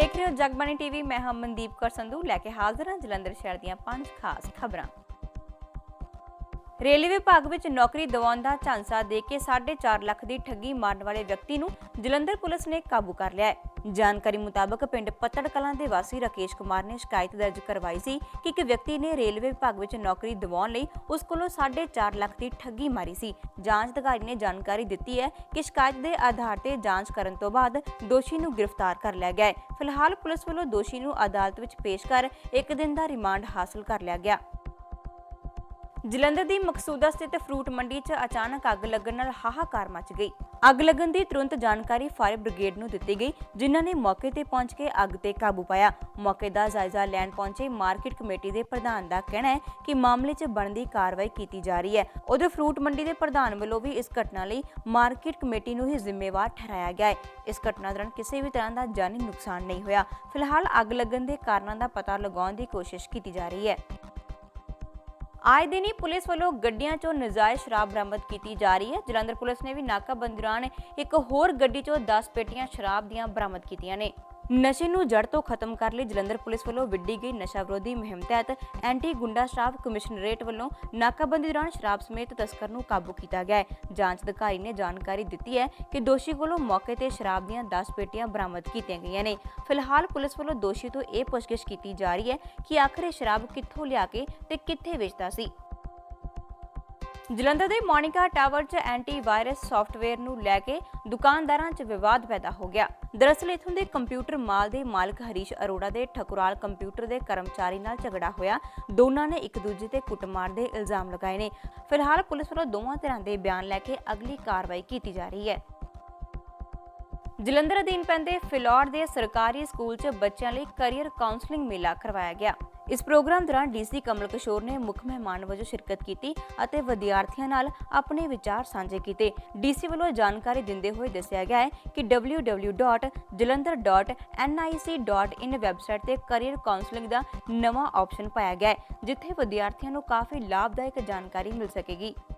ਦੇਖ ਰਹੇ ਹੋ ਜਗਬਾਣੀ ਟੀਵੀ, ਮੈਂ ਹਾਂ ਮਨਦੀਪ ਕੌਰ ਸੰਧੂ, ਲੈ ਕੇ ਹਾਜ਼ਰ ਹਾਂ ਜਲੰਧਰ ਸ਼ਹਿਰ ਦੀਆਂ ਪੰਜ ਖਾਸ ਖਬਰਾਂ। ਰੇਲਵੇ ਵਿਭਾਗ ਵਿੱਚ ਨੌਕਰੀ ਦਿਵਾਉਣ ਦਾ ਝਾਂਸਾ ਦੇ ਕੇ 4.5 ਲੱਖ ਦੀ ਠੱਗੀ ਮਾਰਨ ਵਾਲੇ ਵਿਅਕਤੀ ਨੂੰ ਜਲੰਧਰ ਪੁਲਿਸ ਨੇ ਕਾਬੂ ਕਰ ਲਿਆ ਹੈ। ਜਾਣਕਾਰੀ ਮੁਤਾਬਕ ਪਿੰਡ ਪੱਤੜ ਕਲਾਂ ਦੇ ਵਾਸੀ ਰਾਕੇਸ਼ ਕੁਮਾਰ ਨੇ ਸ਼ਿਕਾਇਤ ਦਰਜ ਕਰਵਾਈ ਸੀ ਕਿ ਇੱਕ ਵਿਅਕਤੀ ਨੇ ਰੇਲਵੇ ਵਿਭਾਗ ਵਿੱਚ ਨੌਕਰੀ ਦਿਵਾਉਣ ਲਈ ਉਸ ਕੋਲੋਂ 4.5 ਲੱਖ ਦੀ ਠੱਗੀ ਮਾਰੀ ਸੀ। ਜਾਂਚ ਅਧਿਕਾਰੀ ਨੇ ਜਾਣਕਾਰੀ ਦਿੱਤੀ ਹੈ ਕਿ ਸ਼ਿਕਾਇਤ ਦੇ ਆਧਾਰ ਤੇ ਜਾਂਚ ਕਰਨ ਤੋਂ ਬਾਅਦ ਦੋਸ਼ੀ ਨੂੰ ਗ੍ਰਿਫਤਾਰ ਕਰ ਲਿਆ ਗਿਆ ਹੈ। ਫਿਲਹਾਲ ਪੁਲਿਸ ਵੱਲੋਂ ਦੋਸ਼ੀ ਨੂੰ ਅਦਾਲਤ ਵਿੱਚ ਪੇਸ਼ ਕਰ ਇੱਕ ਦਿਨ ਦਾ ਰਿਮਾਂਡ ਹਾਸਲ ਕਰ ਲਿਆ ਗਿਆ। ਜਲੰਧਰ ਦੀ ਮਕਸੂਦਾ ਸਥਿਤ ਫਰੂਟ ਮੰਡੀ 'ਚ ਅਚਾਨਕ ਅੱਗ ਲੱਗਣ ਨਾਲ ਹਾਹਾਕਾਰ ਮਚ ਗਈ। ਅੱਗ ਲੱਗਣ ਦੀ ਤੁਰੰਤ ਜਾਣਕਾਰੀ ਫਾਇਰ ਬ੍ਰਿਗੇਡ ਨੂੰ ਦਿੱਤੀ ਗਈ, ਜਿਨ੍ਹਾਂ ਨੇ ਮੌਕੇ ਤੇ ਪਹੁੰਚ ਕੇ ਅੱਗ ਤੇ ਕਾਬੂ ਪਾਇਆ। ਮੌਕੇ ਦਾ ਜਾਇਜ਼ਾ ਲੈਣ ਪਹੁੰਚੇ ਮਾਰਕੀਟ ਕਮੇਟੀ ਦੇ ਪ੍ਰਧਾਨ ਦਾ ਕਹਿਣਾ ਹੈ ਕਿ ਮਾਮਲੇ 'ਚ ਬਣਦੀ ਕਾਰਵਾਈ ਕੀਤੀ ਜਾ ਰਹੀ ਹੈ। ਉਧਰ ਫਰੂਟ ਮੰਡੀ ਦੇ ਪ੍ਰਧਾਨ ਵੱਲੋਂ ਵੀ ਇਸ ਘਟਨਾ ਲਈ ਮਾਰਕੀਟ ਕਮੇਟੀ ਨੂੰ ਹੀ ਜ਼ਿੰਮੇਵਾਰ ਠਹਿਰਾਇਆ ਗਿਆ ਹੈ। ਇਸ ਘਟਨਾ ਦੌਰਾਨ ਕਿਸੇ ਵੀ ਤਰ੍ਹਾਂ ਦਾ ਜਾਨੀ ਨੁਕਸਾਨ ਨਹੀਂ ਹੋਇਆ। ਫਿਲਹਾਲ ਅੱਗ ਲੱਗਣ ਦੇ ਕਾਰਨਾਂ ਦਾ ਪਤਾ ਲਗਾਉਣ ਦੀ ਕੋਸ਼ਿਸ਼ ਕੀਤੀ ਜਾ ਰਹੀ ਹੈ। ਆਏ ਦਿਨ ਹੀ ਪੁਲਿਸ ਵੱਲੋਂ ਗੱਡੀਆਂ 'ਚੋਂ ਨਜਾਇਜ਼ ਸ਼ਰਾਬ ਬਰਾਮਦ ਕੀਤੀ ਜਾ ਰਹੀ ਹੈ। ਜਲੰਧਰ ਪੁਲਿਸ ਨੇ ਵੀ ਨਾਕਾਬੰਦੀ ਦੌਰਾਨ ਇੱਕ ਹੋਰ ਗੱਡੀ 'ਚੋਂ 10 ਪੇਟੀਆਂ ਸ਼ਰਾਬ ਦੀਆਂ ਬਰਾਮਦ ਕੀਤੀਆਂ ਨੇ। ਨਸ਼ੇ ਨੂੰ ਜੜ ਤੋਂ ਖਤਮ ਕਰਨ ਲਈ ਜਲੰਧਰ ਪੁਲਿਸ ਵੱਲੋਂ ਵਿੱਢੀ ਗਈ ਨਸ਼ਾ ਵਿਰੋਧੀ ਮੁਹਿੰਮ ਤਹਿਤ ਐਂਟੀ ਗੁੰਡਾ ਸ਼ਰਾਬ ਕਮਿਸ਼ਨਰੇਟ ਵੱਲੋਂ ਨਾਕਾਬੰਦੀ ਦੌਰਾਨ ਸ਼ਰਾਬ ਸਮੇਤ ਤਸਕਰ ਨੂੰ ਕਾਬੂ ਕੀਤਾ ਗਿਆ ਹੈ। ਜਾਂਚ ਅਧਿਕਾਰੀ ਨੇ ਜਾਣਕਾਰੀ ਦਿੱਤੀ ਹੈ ਕਿ ਦੋਸ਼ੀ ਕੋਲੋਂ ਮੌਕੇ ਤੇ ਸ਼ਰਾਬ ਦੀਆਂ 10 ਪੇਟੀਆਂ ਬਰਾਮਦ ਕੀਤੀਆਂ ਗਈਆਂ ਨੇ। ਫਿਲਹਾਲ ਪੁਲਿਸ ਵੱਲੋਂ ਦੋਸ਼ੀ ਤੋਂ ਇਹ ਪੁੱਛਗਿੱਛ ਕੀਤੀ ਜਾ ਰਹੀ ਹੈ ਕਿ ਆਖਰ ਇਹ ਸ਼ਰਾਬ ਕਿੱਥੋਂ ਲਿਆ ਕੇ ਤੇ ਕਿੱਥੇ ਵੇਚਦਾ ਸੀ। ਜਲੰਧਰ ਦੇ ਮੋਨਿਕਾ ਟਾਵਰ 'ਚ ਐਂਟੀ ਵਾਇਰਸ ਸੌਫਟਵੇਅਰ ਨੂੰ ਲੈ ਕੇ ਦੁਕਾਨਦਾਰਾਂ 'ਚ ਵਿਵਾਦ ਪੈਦਾ ਹੋ ਗਿਆ। ਦਰਅਸਲ ਇਥੋਂ ਦੇ ਕੰਪਿਊਟਰ ਮਾਲ ਦੇ ਮਾਲਕ ਹਰੀਸ਼ ਅਰੋੜਾ ਦੇ ਠਕੁਰਾਲ ਕੰਪਿਊਟਰ ਦੇ ਕਰਮਚਾਰੀ ਨਾਲ ਝਗੜਾ ਹੋਇਆ। ਦੋਨਾਂ ਨੇ ਇੱਕ ਦੂਜੇ ਤੇ ਕੁੱਟਮਾਰ ਦੇ ਇਲਜ਼ਾਮ ਲਗਾਏ ਨੇ। ਫਿਲਹਾਲ ਪੁਲਿਸ ਵੱਲੋਂ ਦੋਵਾਂ ਧਿਰਾਂ ਦੇ ਬਿਆਨ ਲੈ ਕੇ ਅਗਲੀ ਕਾਰਵਾਈ ਕੀਤੀ ਜਾ ਰਹੀ ਹੈ। ਜਲੰਧਰ ਅਧੀਨ ਪੈਂਦੇ ਫਿਲੌਰ ਦੇ ਸਰਕਾਰੀ ਸਕੂਲ 'ਚ ਬੱਚਿਆਂ ਲਈ ਕੈਰੀਅਰ ਕਾਉਂਸਲਿੰਗ ਮੇਲਾ ਕਰਵਾਇਆ ਗਿਆ। ਇਸ ਪ੍ਰੋਗਰਾਮ ਦੌਰਾਨ ਡੀਸੀ ਕਮਲ ਕਿਸ਼ੋਰ ਨੇ ਮੁੱਖ ਮਹਿਮਾਨ ਵਜੋਂ ਸ਼ਿਰਕਤ ਕੀਤੀ ਅਤੇ ਵਿਦਿਆਰਥੀਆਂ ਨਾਲ ਆਪਣੇ ਵਿਚਾਰ ਸਾਂਝੇ ਕੀਤੇ। ਡੀਸੀ ਵੱਲੋਂ ਜਾਣਕਾਰੀ ਦਿੰਦੇ ਹੋਏ ਦੱਸਿਆ ਗਿਆ ਹੈ ਕਿ www.jalandhar.nic.in ਵੈਬਸਾਈਟ ਤੇ ਕੈਰੀਅਰ ਕਾਉਂਸਲਿੰਗ ਦਾ ਨਵਾਂ ਆਪਸ਼ਨ ਪਾਇਆ ਗਿਆ ਹੈ, ਜਿੱਥੇ ਵਿਦਿਆਰਥੀਆਂ ਨੂੰ ਕਾਫੀ ਲਾਭਦਾਇਕ ਜਾਣਕਾਰੀ ਮਿਲ ਸਕੇਗੀ।